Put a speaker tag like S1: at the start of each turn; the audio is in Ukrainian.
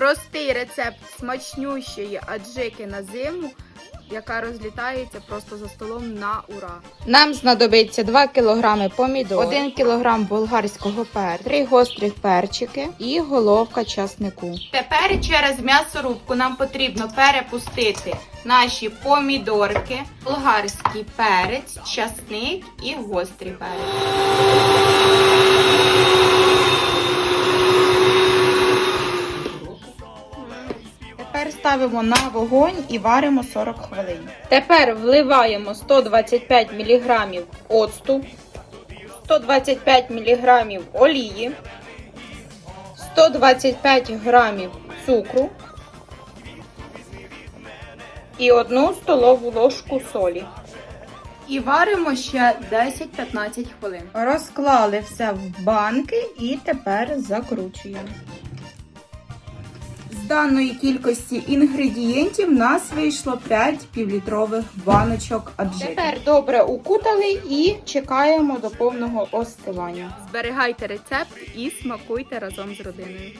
S1: Простий рецепт смачнющої аджики на зиму, яка розлітається просто за столом на ура.
S2: Нам знадобиться 2 кг помідор, 1 кг болгарського перцю, 3 гострих перчики і головка часнику. Тепер через м'ясорубку нам потрібно перепустити наші помідорки, болгарський перець, часник і гострий перець. Тепер ставимо на вогонь і варимо 40 хвилин. Тепер вливаємо 125 мг оцту, 125 мг олії, 125 г цукру і 1 столову ложку солі.
S1: І варимо ще 10-15 хвилин.
S2: Розклали все в банки і тепер закручуємо. З даної кількості інгредієнтів в нас вийшло 5 півлітрових баночок аджики. Тепер добре укутали і чекаємо до повного остивання.
S1: Зберігайте рецепт і смакуйте разом з родиною.